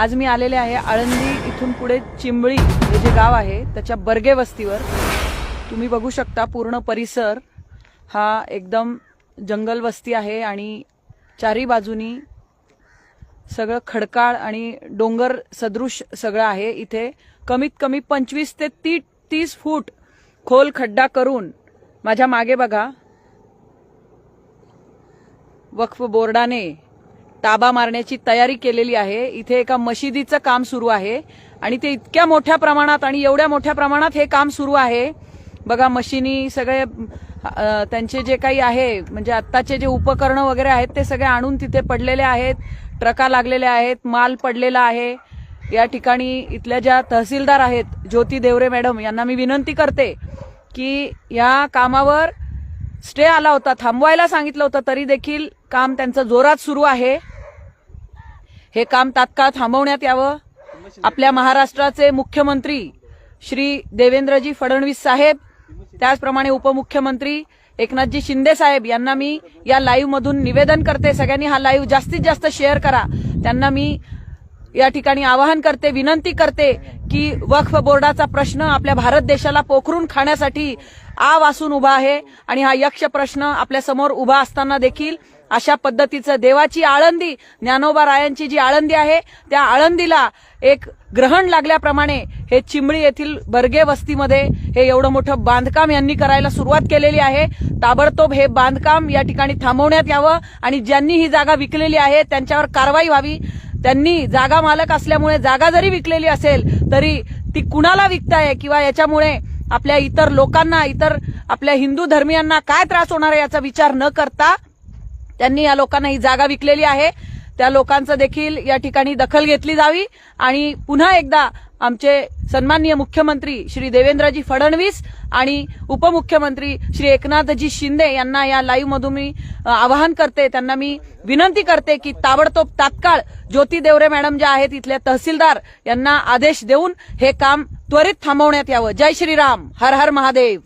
आज मी आलेले आहे आळंदी इथून पुढे चिंबळी हे जे गाव आहे त्याच्या बर्गे वस्तीवर. तुम्ही बघू शकता पूर्ण परिसर. हा एकदम जंगल वस्ती आहे आणि चारी बाजूनी सगळं खडकाळ आणि डोंगर सदृश सगळं आहे. इथे कमीत कमी पंचवीस ते ती तीस फूट खोल खड्डा करून माझ्या मागे बघा. वक्फ बोर्डाने ताबा मारण्याची तयारी केलेली आहे. इथे एका मशिदीचं काम सुरू आहे. आणि ते इतक्या मोठ्या प्रमाणात आणि एवढ्या मोठ्या प्रमाणात हे काम सुरू आहे. बघा मशिनी सगळे त्यांचे जे काही आहे म्हणजे आत्ताचे जे उपकरणं वगैरे आहेत ते सगळे आणून तिथे पडलेले आहेत. ट्रका लागलेल्या आहेत माल पडलेला आहे. या ठिकाणी इथल्या ज्या तहसीलदार आहेत ज्योती देवरे मॅडम यांना मी विनंती करते की या कामावर स्टे आला होता थांबवायला सांगितलं होतं तरी देखील काम त्यांचं जोरात सुरू आहे. हे काम तात्काळ थांबवण्यात यावं. आपल्या महाराष्ट्राचे मुख्यमंत्री श्री देवेंद्रजी फडणवीस साहेब त्याचप्रमाणे उपमुख्यमंत्री एकनाथजी शिंदे साहेब यांना मी या लाईव्ह मधून निवेदन करते. सगळ्यांनी हा लाईव्ह जास्तीत जास्त शेअर करा. त्यांना मी या ठिकाणी आवाहन करते विनंती करते की वक्फ बोर्डाचा प्रश्न आपल्या भारत देशाला पोखरून खाण्यासाठी आ वासून उभा आहे आणि हा यक्ष प्रश्न आपल्यासमोर उभा असताना देखील अशा पद्धतीचं देवाची आळंदी ज्ञानोबा रायांची जी आळंदी आहे त्या आळंदीला एक ग्रहण लागल्याप्रमाणे हे चिंबळी येथील बर्गे वस्तीमध्ये हे एवढं मोठं बांधकाम यांनी करायला सुरुवात केलेली आहे. ताबडतोब हे बांधकाम या ठिकाणी थांबवण्यात यावं आणि ज्यांनी ही जागा विकलेली आहे त्यांच्यावर कारवाई व्हावी. त्यांनी जागा मालक असल्यामुळे जागा जरी विकलेली असेल तरी ती कुणाला विकताय किंवा याच्यामुळे आपल्या इतर लोकांना इतर आपल्या हिंदू धर्मियांना काय त्रास होणार आहे याचा विचार न करता त्यांनी या लोकांना ही जागा विकलेली आहे. त्या लोकांचं देखील या ठिकाणी दखल घेतली जावी आणि पुन्हा एकदा आमचे सन्माननीय मुख्यमंत्री श्री देवेंद्रजी फडणवीस आणि उपमुख्यमंत्री श्री एकनाथजी शिंदे यांना या लाईव्हमधून मी आवाहन करते त्यांना मी विनंती करते की ताबडतोब तात्काळ ज्योती देवरे मॅडम ज्या आहेत इथल्या तहसीलदार यांना आदेश देऊन हे काम त्वरित थांबवण्यात यावं. जय श्रीराम. हर हर महादेव.